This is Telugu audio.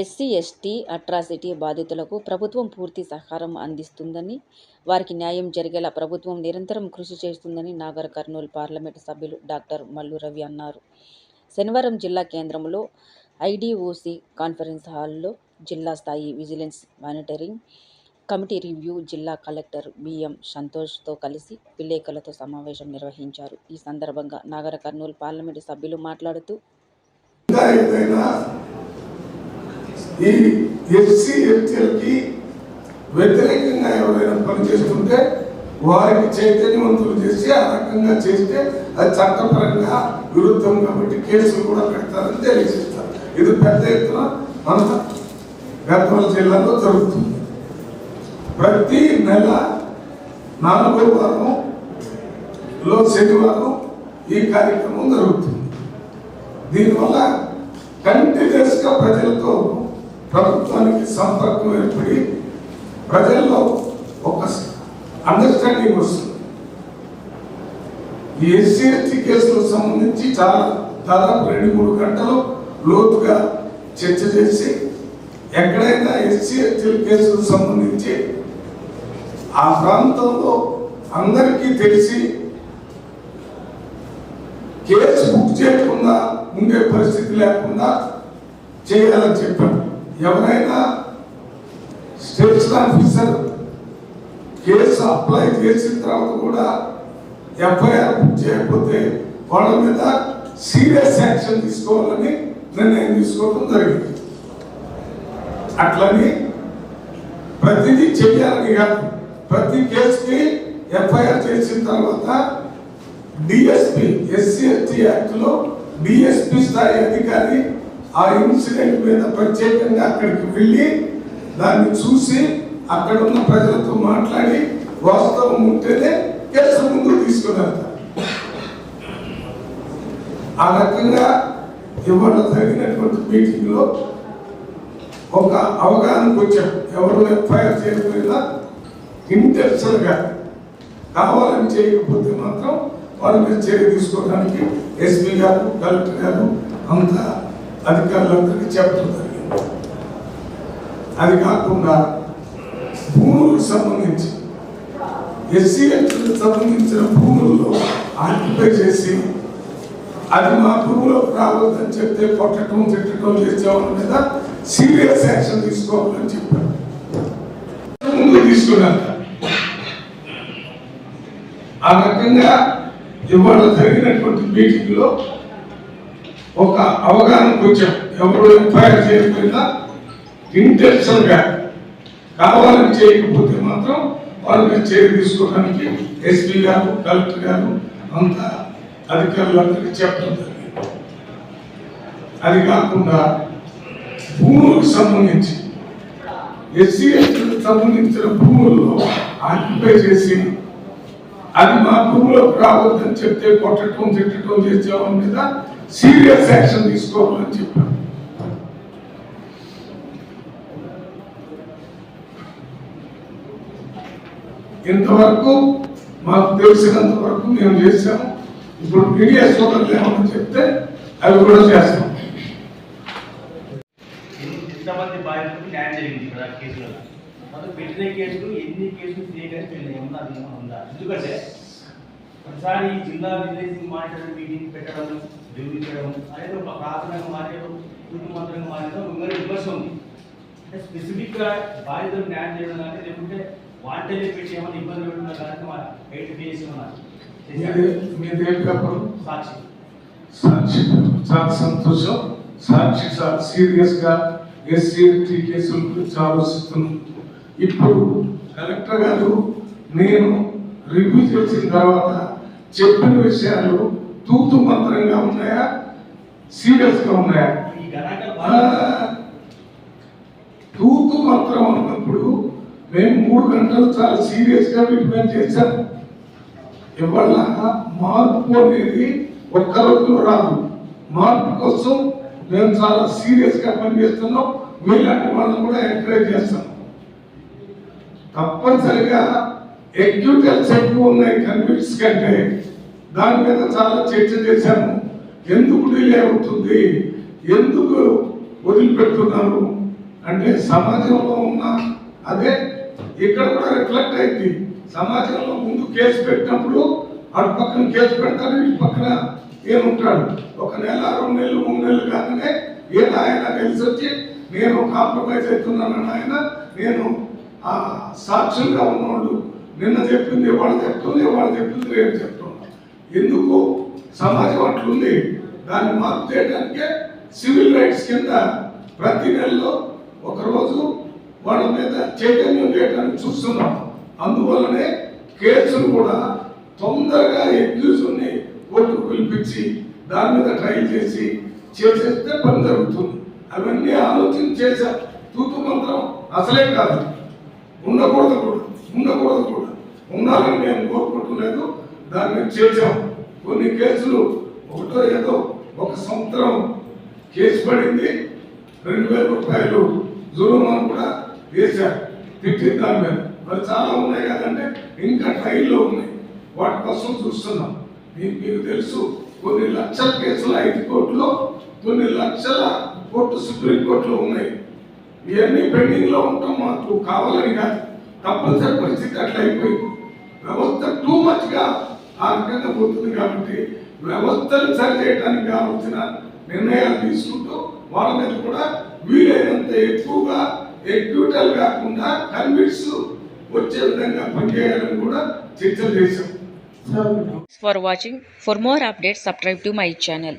ఎస్సీ ఎస్టీ అట్రాసిటీ బాధితులకు ప్రభుత్వం పూర్తి సహకారం అందిస్తుందని వారికి న్యాయం జరిగేలా ప్రభుత్వం నిరంతరం కృషి చేస్తుందని నాగర్ కర్నూలు పార్లమెంటు సభ్యులు డాక్టర్ మల్లు రవి అన్నారు. శనివారం జిల్లా కేంద్రంలో ఐడిఓసి కాన్ఫరెన్స్ హాల్లో జిల్లా స్థాయి విజిలెన్స్ మానిటరింగ్ కమిటీ రివ్యూ జిల్లా కలెక్టర్ బిఎం సంతోష్తో కలిసి విలేకరులతో సమావేశం నిర్వహించారు. ఈ సందర్భంగా నాగర కర్నూలు పార్లమెంటు సభ్యులు మాట్లాడుతూ ఈ ఎస్సీ ఎస్టీలకి వ్యతిరేకంగా ఎవరైనా పనిచేస్తుంటే వారికి చైతన్యవంతులు చేసి ఆ రకంగా చేస్తే అది చట్టపరంగా విరుద్ధం కాబట్టి కేసులు కూడా పెడతారని తెలియజేస్తారు. ఇది పెద్ద ఎత్తున మన గద్వాల జిల్లాలో జరుగుతుంది. ప్రతి నెల నాలుగో వారంలో శనివారం ఈ కార్యక్రమం జరుగుతుంది. దీనివల్ల కంటిన్యూస్గా ప్రజలతో ప్రభుత్వానికి సంపర్కం ఏర్పడి ప్రజల్లో ఒక అండర్స్టాండింగ్ వస్తుంది. ఈ ఎస్సీ ఎస్టీ కేసులకు సంబంధించి చాలా దాదాపు రెండు మూడు గంటలు లోతుగా చర్చ చేసి ఎక్కడైనా ఎస్సీ ఎస్టీ కేసులకు సంబంధించి ఆ ప్రాంతంలో అందరికీ తెలిసి కేసు బుక్ చేయకుండా ఉండే పరిస్థితి లేకుండా చేయాలని చెప్పారు. ఎవరైనా స్టేషన్ ఆఫీసర్ కేసు అప్లై చేసిన తర్వాత కూడా ఎఫ్ఐఆర్ బుక్ చేయకపోతే వాళ్ళ మీద సీరియస్ యాక్షన్ తీసుకోవాలని నిర్ణయం తీసుకోవడం జరిగింది. అట్లని ప్రతిదీ చెయ్యాలని కాదు. ప్రతి కేసుకి ఎఫ్ఐఆర్ చేసిన తర్వాత డిఎస్పి ఎస్సీ ఎస్టీ యాక్ట్లో డిఎస్పి స్థాయి అధికారి ఆ ఇన్సిడెంట్ మీద ప్రత్యేకంగా అక్కడికి వెళ్ళి దాన్ని చూసి అక్కడ ఉన్న ప్రజలతో మాట్లాడి వాస్తవం ఉంటేనే కేసు ముందు తీసుకున్నారు ఆ రకంగా ఇవాళ జరిగినటువంటి మీటింగ్లో ఒక అవగాహనకు వచ్చాం ఎవరు ఎఫ్ఐఆర్ చేయకపోయినా ఇంటెన్షన్గా కావాలని చేయకపోతే మాత్రం వాళ్ళ మీద చర్య తీసుకోవడానికి ఎస్పీ గారు కలెక్టర్ గారు అంత అధికారులందరికీ చెప్పడం జరిగింది. అది కాకుండా భూములకు సంబంధించి ఎస్సీ ఎస్టీలకు సంబంధించిన భూముల్లో ఆక్యుపై చేసి అది మా భూమిలోకి రావద్దని చెప్తే కొట్టడం తిట్టడం చేసేవాళ్ళ మీద సీరియస్ యాక్షన్ తీసుకోవాలని చెప్పారు. తీసుకున్నాను. ఆ రకంగా ఇవాళ జరిగినటువంటి మీటింగ్లో ఒక అవగాహనకు వచ్చాం. ఎవరు ఎంపైర్ చేయకపోయినా ఇంటెన్షన్గా కావాలని చేయకపోతే మాత్రం వాళ్ళ మీద చర్య తీసుకోవడానికి ఎస్పీ గారు కలెక్టర్ గారు అంత అధికారులందరికీ చెప్పడం జరిగింది. అది కాకుండా భూములకు సంబంధించి ఎస్సీ ఎస్టీలకు సంబంధించిన భూముల్లో ఆక్యుపై చేసి అది మా భూమిలో రావద్దని చెప్తే కొట్టడం తిట్టడం చేసేవాళ్ళ మీద సీరియస్ యాక్షన్ తీసుకోవాలని చెప్పారు. ఇంతవరకు మాకు తెలిసినంత వరకు మేము చేసాము ఇప్పుడు మీడియా సోదరులు ఏమని చెప్తే అవి కూడా చేస్తాం. ఎంతమంది బాధితులకు న్యాయం జరిగింది కేసులో. మనం పెట్టిన కేసులు ఎన్ని కేసులు ఏమన్నా అది ఏమన్నా ఉందా? ఎందుకంటే ఒకసారి ఈ జిల్లా విజిలెన్స్ మానిటరింగ్ మీటింగ్ పెట్టడం నిర్మించడం అనేది ఒక ప్రాథమికంగా మారేదో మంత్రంగా మారేదో ఇంకొక విమర్శ ఉంది. అంటే స్పెసిఫిక్గా బాధితులకు న్యాయం చేయడం కానీ లేకుంటే వాంటేజ్ పెట్టి ఏమైనా ఇబ్బంది పెట్టుకున్న కానీ మా ఎయిట్ పేపర్? సాక్షి. సాక్షి చాలా సంతోషం. సాక్షి చాలా సీరియస్గా ఎస్సీ కేసుల గురించి ఆలోచిస్తున్నాం. ఇప్పుడు కలెక్టర్ గారు నేను రివ్యూ చేసిన తర్వాత చెప్పిన విషయాలు తూతు మంత్రంగా ఉన్నాయా? సీరియస్గా ఉన్నాయా తూతు మంత్రం అన్నప్పుడు మేము మూడు గంటలు చాలా సీరియస్గా వీటి మీద చేశాం. ఇవాళ మార్పు అనేది ఒక్క రోజులో రాదు. మార్పు కోసం మేము చాలా సీరియస్గా పనిచేస్తున్నాం. మీలాంటి వాళ్ళని కూడా ఎంకరేజ్ చేస్తాం. తప్పనిసరిగా ఎగ్యూటల్స్ ఎక్కువ ఉన్నాయి కన్విన్స్ కంటే దాని మీద చాలా చర్చ చేశాము. ఎందుకు డిలే అవుతుంది? ఎందుకు వదిలిపెడుతున్నారు? అంటే సమాజంలో ఉన్న అదే ఇక్కడ కూడా రిఫ్లెక్ట్ అయింది. సమాజంలో ముందు కేసు పెట్టినప్పుడు అటు పక్కన కేసు పెడతారు ఇటు పక్కన ఏముంటాడు? ఒక నెల రెండు నెలలు మూడు నెలలు కాగానే ఏదో ఆయన కలిసి వచ్చి నేను కాంప్రమైజ్ అవుతున్నాను ఆయన నేను సాక్షులుగా ఉన్నవాళ్ళు నిన్న చెప్పింది వాళ్ళు చెప్తుంది వాళ్ళు చెప్పింది రేపు చెప్తున్నా ఎందుకు? సమాజం అట్లుంది. దాన్ని మార్పు చేయడానికే సివిల్ రైట్స్ కింద ప్రతి నెలలో ఒకరోజు వాళ్ళ మీద చైతన్యం చేయడానికి చూస్తున్నాం. అందువల్లనే కేసులు కూడా తొందరగా ఎక్యూజ్ని కోర్టుకు పిలిపించి దాని మీద ట్రయల్ చేసి చేసేస్తే పని జరుగుతుంది. అవన్నీ ఆలోచన చేశా తూతు మంత్రం అసలే కాదు. ఉండకూడదు కూడా. ఉండకూడదు కూడా. ఉండాలని మేము కోరుకుంటలేదు దాన్ని చేసాం కొన్ని కేసులు ఒకటో ఏదో ఒక సంవత్సరం కేసు పడింది. రెండు వేల రూపాయలు జురుమాను కూడా వేశారు. తిట్టిన దాని మీద. మరి చాలా ఉన్నాయి కదంటే ఇంకా ట్రైల్లో ఉన్నాయి. వాటి కోసం చూస్తున్నాం. మీకు మీకు తెలుసు కొన్ని లక్షల కేసులు ఐదు కోర్టులో కొన్ని లక్షల కోర్టు సుప్రీంకోర్టులో ఉన్నాయి. ఇవన్నీ పెండింగ్లో ఉంటాం మాకు కావాలని కాదు. తప్పనిసరి పరిస్థితి అట్లా అయిపోయింది వ్యవస్థ టూ మచ్గా ఆ రకంగా పోతుంది కాబట్టి వ్యవస్థను సరి చేయడానికి కావాల్సిన నిర్ణయాలు తీసుకుంటూ వాళ్ళ మీద కూడా వీలైనంత ఎక్కువగా ఎక్విటల్ కాకుండా కన్విన్స్ వచ్చే విధంగా పనిచేయాలని కూడా చర్చలు చేశాం. For watching for more updates subscribe to my channel